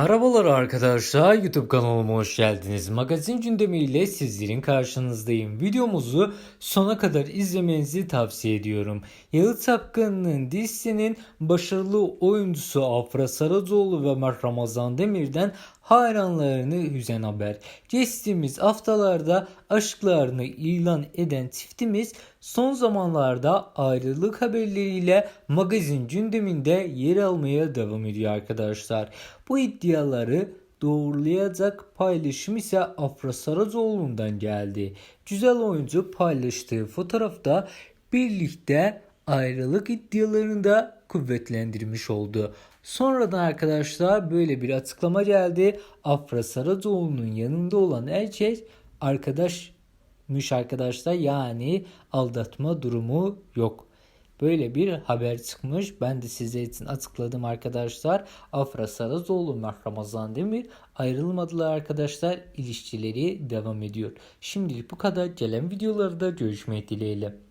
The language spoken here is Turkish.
Merhabalar arkadaşlar YouTube kanalıma hoş geldiniz. Magazin gündemiyle sizlerin karşınızdayım. Videomuzu sona kadar izlemenizi tavsiye ediyorum. Yalı Tapkanı'nın dizisinin başarılı oyuncusu Afra Saracoğlu ve Mert Ramazan Demir'den hayranlarını üzen haber. Geçtiğimiz haftalarda aşklarını ilan eden çiftimiz son zamanlarda ayrılık haberleriyle magazin gündeminde yer almaya devam ediyor arkadaşlar. Bu iddiaları doğrulayacak paylaşım ise Afra Saracoğlu'ndan geldi. Güzel oyuncu paylaştığı fotoğrafta birlikte ayrılık iddialarını da kuvvetlendirmiş oldu. Sonradan arkadaşlar böyle bir açıklama geldi. Afra Saracoğlu'nun yanında olan erkek arkadaşmış arkadaşlar yani aldatma durumu yok. Böyle bir haber çıkmış. Ben de size için açıkladım arkadaşlar. Afra Saracoğlu, Mert Ramazan Demir ayrılmadılar arkadaşlar. İlişkileri devam ediyor. Şimdilik bu kadar. Gelen videolarda görüşmek dileğiyle.